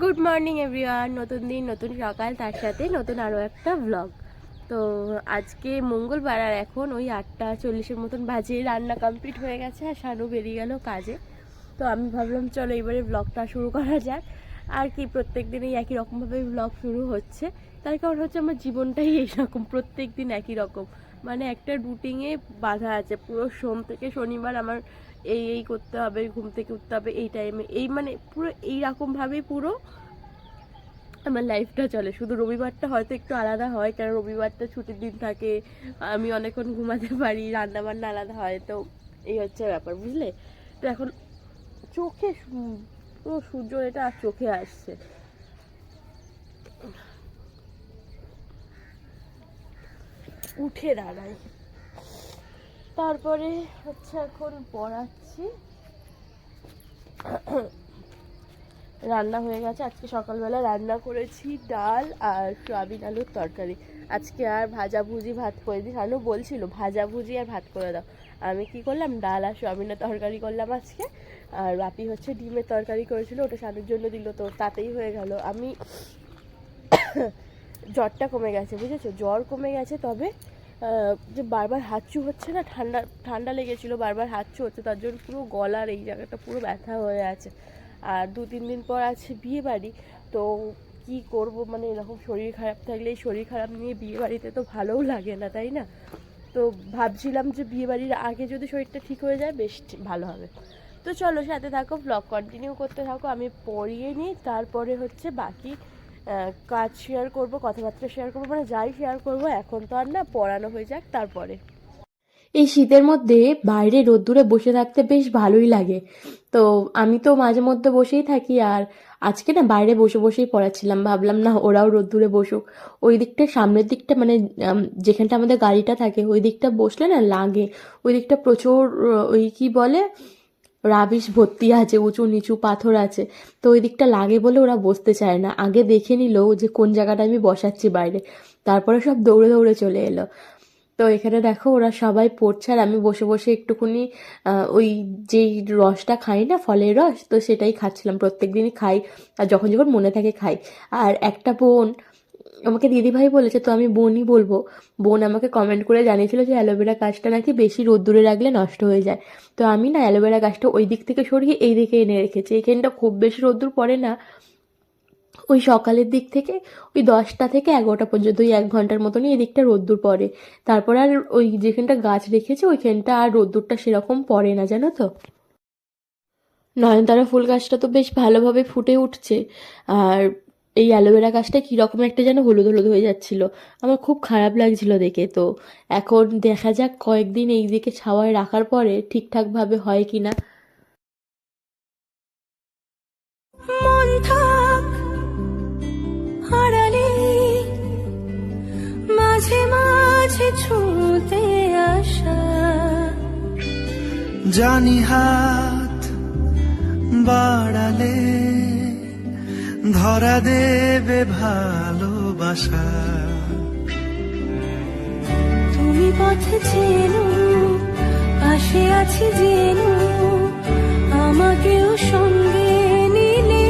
Good morning everyone নতুন দিন, নতুন সকাল, তার সাথে নতুন আরও একটা ব্লগ তো আজকে মঙ্গলবার আর এখন ওই আটটা চল্লিশের মতন বাজে, রান্না কমপ্লিট হয়ে গেছে আর শানু বেরিয়ে গেল কাজে। তো আমি ভাবলাম, চলো এবারে ব্লগটা শুরু করা যাক। আর কি, প্রত্যেক দিনই একই রকমভাবে ব্লগ শুরু হচ্ছে। তার কারণ হচ্ছে আমার জীবনটাই এইরকম, প্রত্যেক দিন একই রকম। মানে একটা রুটিনে বাধা আছে। পুরো সোম থেকে শনিবার আমার এই এই করতে হবে, ঘুম থেকে উঠতে হবে এই টাইমে এই মানে পুরো এই রকমভাবেই পুরো আমার লাইফটা চলে। শুধু রবিবারটা হয়তো একটু আলাদা হয়, কারণ রবিবারটা ছুটির দিন থাকে, আমি অনেকক্ষণ ঘুমাতে পারি রান্না বান্না আলাদা হয়, তো এই হচ্ছে ব্যাপার, বুঝলে? তো এখন চোখে পুরো সূর্য এটা চোখে আসছে। উঠে দাঁড়াই। তারপরে হচ্ছে এখন পড়াচ্ছি। রান্না হয়ে গেছে। আজকে সকালবেলা রান্না করেছি ডাল আর সয়াবিন আলুর তরকারি। আজকে আর ভাজা ভুজি ভাত করে দিই। শানু বলছিল, ভাজা ভুজি আর ভাত করে দাও। আমি কি করলাম? ডাল আর সয়াবিনের তরকারি করলাম আজকে। আর বাপি হচ্ছে ডিমের তরকারি করেছিল। ওটা শানুর জন্য দিল। তো তাতেই হয়ে গেল। আমি জ্বরটা কমে গেছে, বুঝেছ? জ্বর কমে গেছে, তবে যে বারবার হাঁচু হচ্ছে না, ঠান্ডা ঠান্ডা লেগেছিলো, বারবার হাঁচু হচ্ছে, তার জন্য পুরো গলার এই জায়গাটা পুরো ব্যথা হয়ে আছে। আর দু, তিন দিন পর আছে বিয়ে বাড়ি তো কি করব? মানে এরকম শরীর খারাপ থাকলে, এই শরীর খারাপ নিয়ে বিয়ে বাড়িতে তো ভালোও লাগে না, তাই না? তো ভাবছিলাম যে বিয়ে বাড়ির আগে যদি শরীরটা ঠিক হয়ে যায়, বেশ ভালো হবে। তো চলো সাথে থাকো ব্লগ কন্টিনিউ করতে থাকো, আমি পড়িয়ে নিই, তারপরে হচ্ছে বাকি কাজ শেয়ার করব, কথাবার্তা শেয়ার করব মানে যাই শেয়ার করব, এখন তো আর না, পড়ানো হয়ে যাক, তারপরে। এই শীতের মধ্যে বাইরে রোদ্দুরে বসে থাকতে বেশ ভালোই লাগে। তো আমি তো মাঝে মধ্যে বসেই থাকি, আর আজকে না বাইরে বসে বসেই পড়াচ্ছিলাম, ভাবলাম না ওরাও রোদ্দুরে বসুক। ওই দিকটা, সামনের দিকটা মানে যেখানটা আমাদের গাড়িটা থাকে, ওই দিকটা বসলে না লাগে। ওই দিকটা প্রচুর ওই কি বলে রাবিশ ভর্তি আছে, উঁচু নিচু পাথর আছে। তো ওই দিকটা লাগে বলে ওরা বসতে চায় না। আগে দেখে নিল যে কোন জায়গাটা আমি বসাচ্ছি বাইরে। তারপরে সব দৌড়ে দৌড়ে চলে এলো। তো এখানে দেখো ওরা সবাই পড়ছে আর আমি বসে বসে একটুখানি ওই যেই রসটা খাই না, ফলের রস, তো সেটাই খাচ্ছিলাম। প্রত্যেক দিনই খাই আর যখন যখন মনে থাকে খাই। আর একটা বোন আমাকে দিদিভাই বলেছে, তো আমি বোনই বলব। বোন আমাকে কমেন্ট করে জানিয়েছিল যে অ্যালোভেরা গাছটা নাকি বেশি রোদ্দুরে রাখলে নষ্ট হয়ে যায়। তো আমি না অ্যালোভেরা গাছটা ওই দিক থেকে সরিয়ে এই দিকে এনে রেখেছি। এখানটা খুব বেশি রোদ্দুর পড়ে না। ওই সকালের দিক থেকে ওই দশটা থেকে এগারোটা পর্যন্ত, ওই এক ঘণ্টার মতনই এদিকটা রোদ্দুর পড়ে। তারপর আর ওই যেখানটা গাছ রেখেছে, ওইখানটা আর রোদ্দুরটা সেরকম পড়ে না, জানো তো? নয়নতারা ফুল গাছটা তো বেশ ভালোভাবে ফুটে উঠছে। আর এই অ্যালোভেরা গাছটা কীরকম একটা যেন হলুদ হলুদ হয়ে যাচ্ছিল। আমার খুব খারাপ লাগছিল দেখে তো। এখন দেখা যাক কয়েকদিন এই দিকে ছাওয়ায় রাখার পরে ঠিকঠাকভাবে হয় কি না মাঝে মাঝে আসা। জানি হাত বাড়ালে ধরা দেবে ভালোবাসা। তুমি পথে চেনো পাশে আছি জেনো আমাকেও সঙ্গে নিলে।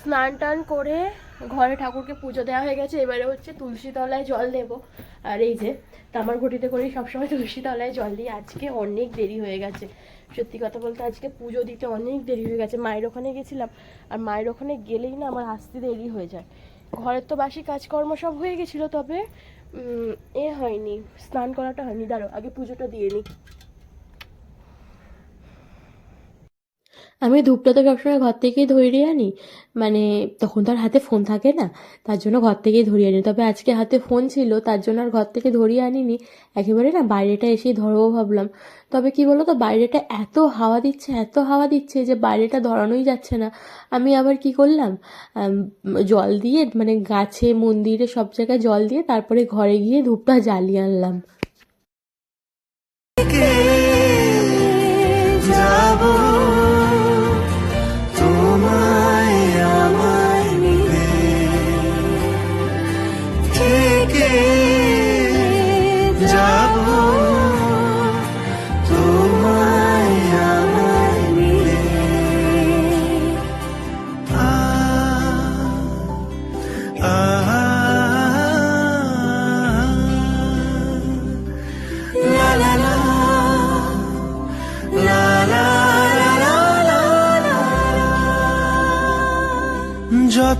স্নান টান করে ঘরে ঠাকুরকে পুজো দেওয়া হয়ে গেছে, এবারে হচ্ছে তুলসী তলায় জল দেব। আর এই যে, তামার ঘটিতে করেই সবসময় তুলসী তলায় জল দিই। আজকে অনেক দেরি হয়ে গেছে। সত্যি কথা বলতে আজকে পুজো দিতে অনেক দেরি হয়ে গেছে। মায়ের ওখানে গেছিলাম, আর মায়ের ওখানে গেলেই না আমার আসতে দেরি হয়ে যায়। ঘরের তো বাসি কাজকর্ম সব হয়ে গেছিল, তবে এ হয়নি, স্নান করাটা হয়নি। দাঁড়ো আগে পুজোটা দিয়ে নিই আমি ধূপটা তো সবসময় ঘর থেকেই ধরিয়ে আনি। মানে তখন তো আর হাতে ফোন থাকে না। তার জন্য ঘর থেকেই ধরিয়ে আনি। তবে আজকে হাতে ফোন ছিল, তার জন্য আর ঘর থেকে ধরিয়ে আনিনি। একেবারে না বাইরেটা এসেই ধরবো ভাবলাম। তবে কি বলো তো বাইরেটা এত হাওয়া দিচ্ছে, এত হাওয়া দিচ্ছে যে বাইরেটা ধরানোই যাচ্ছে না। আমি আবার কি করলাম? জল দিয়ে মানে গাছে, মন্দিরে সব জায়গায় জল দিয়ে তারপরে ঘরে গিয়ে ধূপটা জ্বালিয়ে আনলাম।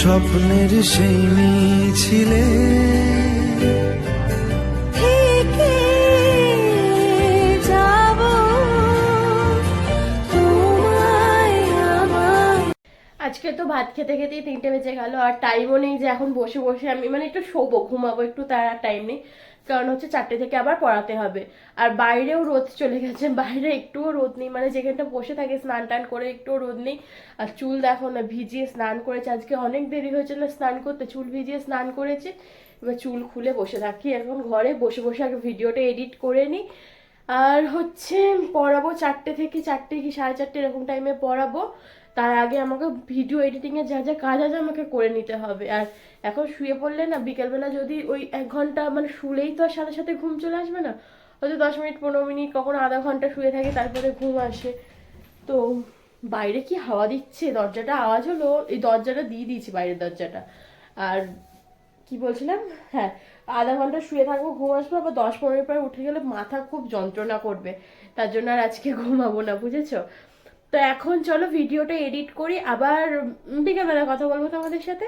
স্বপ্নের সেই মিছিলে। থেকে যাব। তোমায় আমায় আজকে তো ভাত খেতে খেতেই তিনটে বেজে গেল আর টাইমও নেই যে এখন বসে বসে আমি মানে একটু শোবো ঘুমাবো একটু তার আর টাইম নেই। কারণ হচ্ছে চারটে থেকে আবার পড়াতে হবে। আর বাইরেও রোদ চলে গেছে, বাইরে একটুও রোদ নেই মানে যেখানটা বসে থাকে স্নান টান করে একটুও রোদ নেই। আর চুল দেখো না, ভিজিয়ে স্নান করেছে, আজকে অনেক দেরি হয়েছে না স্নান করতে, চুল ভিজিয়ে স্নান করেছে। এবার চুল খুলে বসে থাকি, এখন ঘরে বসে বসে আগে ভিডিওটা এডিট করে নিই। আর হচ্ছে পড়াবো চারটে থেকে, চারটে কি সাড়ে চারটে এরকম টাইমে পড়াবো। তার আগে আমাকে ভিডিও এডিটিংয়ের যা যা কাজ আছে আমাকে করে নিতে হবে। আর এখন শুয়ে পড়লে না, বিকেলবেলা যদি ওই এক ঘণ্টা মানে শুলেই তো আর সাথে সাথে ঘুম চলে আসবে না, হয়তো দশ মিনিট, পনেরো মিনিট, কখনো আধা ঘণ্টা শুয়ে থাকে, তারপরে ঘুম আসে। তো বাইরে কি হাওয়া দিচ্ছে? দরজাটা আওয়াজ হলো, এই দরজাটা দিয়ে দিয়েছি বাইরের দরজাটা। আর কি বলছিলাম? হ্যাঁ আধা ঘণ্টা শুয়ে থাকব, ঘুম আসব, আবার দশ পনেরো পরে উঠে গেলে মাথা খুব যন্ত্রণা করবে। তার জন্য আর আজকে ঘুমাবো না, বুঝেছ? তো এখন চলো ভিডিওটা এডিট করি আবার বিকেলবেলা কথা বলব তোমাদের সাথে।